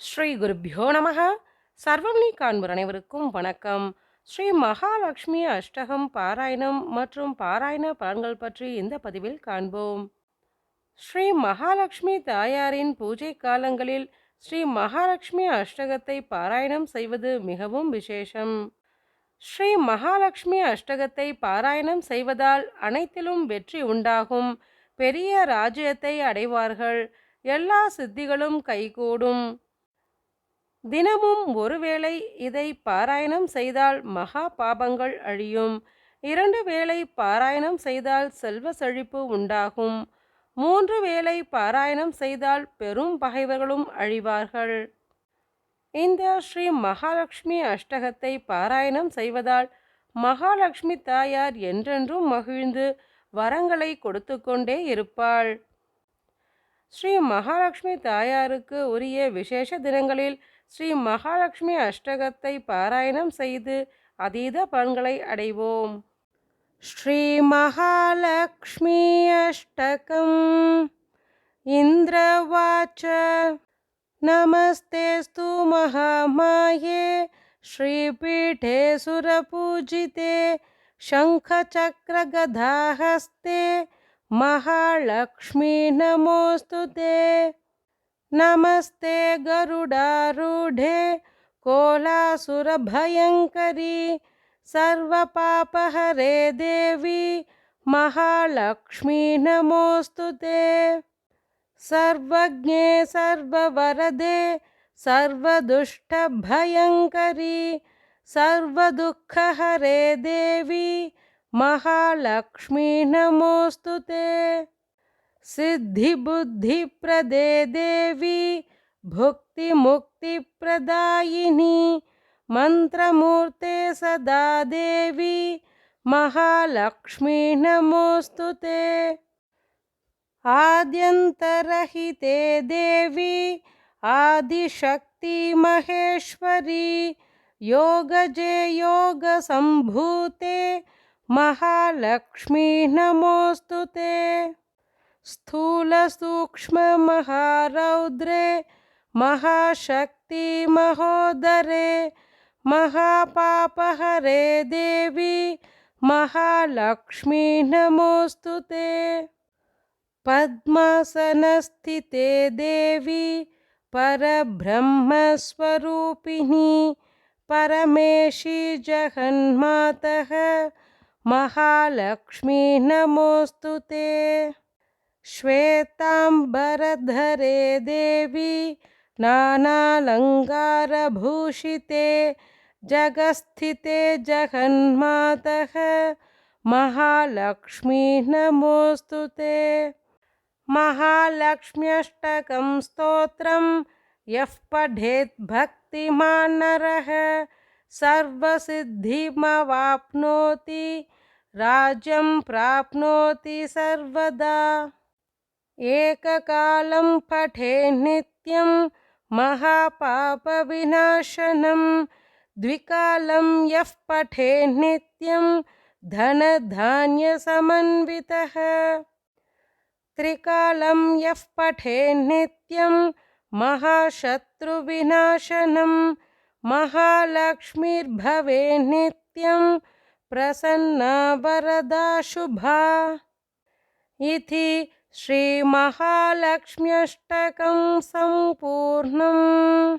ஸ்ரீ குருப்பியோ நமக. சர்வம் காண்பர் அனைவருக்கும் வணக்கம். ஸ்ரீ மகாலட்சுமி அஷ்டகம் பாராயணம் மற்றும் பாராயண பலன்கள் பற்றி இந்த பதிவில் காண்போம். ஸ்ரீ மகாலட்சுமி தாயாரின் பூஜை காலங்களில் ஸ்ரீ மகாலட்சுமி அஷ்டகத்தை பாராயணம் செய்வது மிகவும் விசேஷம். ஸ்ரீ மகாலட்சுமி அஷ்டகத்தை பாராயணம் செய்வதால் அனைத்திலும் வெற்றி உண்டாகும். பெரிய ராஜ்யத்தை அடைவார்கள். எல்லா சித்திகளும் கைகூடும். தினமும் ஒருவேளை இதை பாராயணம் செய்தால் மகா பாபங்கள் அழியும். இரண்டு வேளை பாராயணம் செய்தால் செல்வ செழிப்பு உண்டாகும். மூன்று வேளை பாராயணம் செய்தால் பெரும் பகைவர்களும் அழிவார்கள். இந்த ஸ்ரீ மகாலட்சுமி அஷ்டகத்தை பாராயணம் செய்வதால் மகாலட்சுமி தாயார் என்றென்றும் மகிழ்ந்து வரங்களை கொடுத்து கொண்டே இருப்பாள். ஸ்ரீ மகாலட்சுமி தாயாருக்கு உரிய விசேஷ தினங்களில் ஸ்ரீ மகாலட்சுமி அஷ்டகத்தை பாராயணம் செய்து அதீத பலன்களை அடைவோம் ஸ்ரீ மகாலட்சுமி அஷ்டகம் இந்திரவாச்ச நமஸ்தேஸ்து மகாமாயே श्रीपीठे सुरपूजिते शङ्खचक्रगदाहस्ते महालक्ष्मी नमोऽस्तु ते। नमस्ते गरुडारूढे कोलासुरभयङ्करी सर्वपापहरे देवी महालक्ष्मी नमोऽस्तु ते। सर्वज्ञे सर्ववरदे सर्वदुष्टभयङ्करी सर्वदुःखहरे देवी महालक्ष्मी नमोऽस्तु ते। सिद्धिबुद्धिप्रदे देवी, भुक्तिमुक्तिप्रदायिनी, मन्त्रमूर्ते सदा देवी, महालक्ष्मी नमोऽस्तु ते। आद्यन्तरहिते देवी, आदिशक्ति महेश्वरी, योगजे योगसम्भूते महालक्ष्मी नमोऽस्तु ते। स्थूलसूक्ष्ममहारौद्रे महाशक्ति महोदरे महापापहरे देवी, महालक्ष्मी नमोऽस्तु ते। पद्मासनस्थिते देवी, परब्रह्मस्वरूपिणी, परमेशी जगन्मातः महालक्ष्मी नमोऽस्तु ते। श्वेताम्बरधरे देवी नानालङ्कारभूषिते, जगस्थिते जगन्मातः, महालक्ष्मी नमोऽस्तु ते। महालक्ष्म्यष्टकं स्तोत्रं, यः पठेत् भक्तिमान् नरः सर्वसिद्धिमवाप्नोति। राज्यं प्राप्नोति सर्वदा। एककालं पठे नित्यं महापापविनाशनं। द्विकालं यः पठे नित्यं धनधान्यसमन्वितः। त्रिकालं यः पठे नित्यं महाशत्रुविनाशनं। महालक्ष्मीर्भवे नित्यं प्रसन्ना वरदा शुभा इति श्रीमहालक्ष्म्यष्टकं सम्पूर्णम्।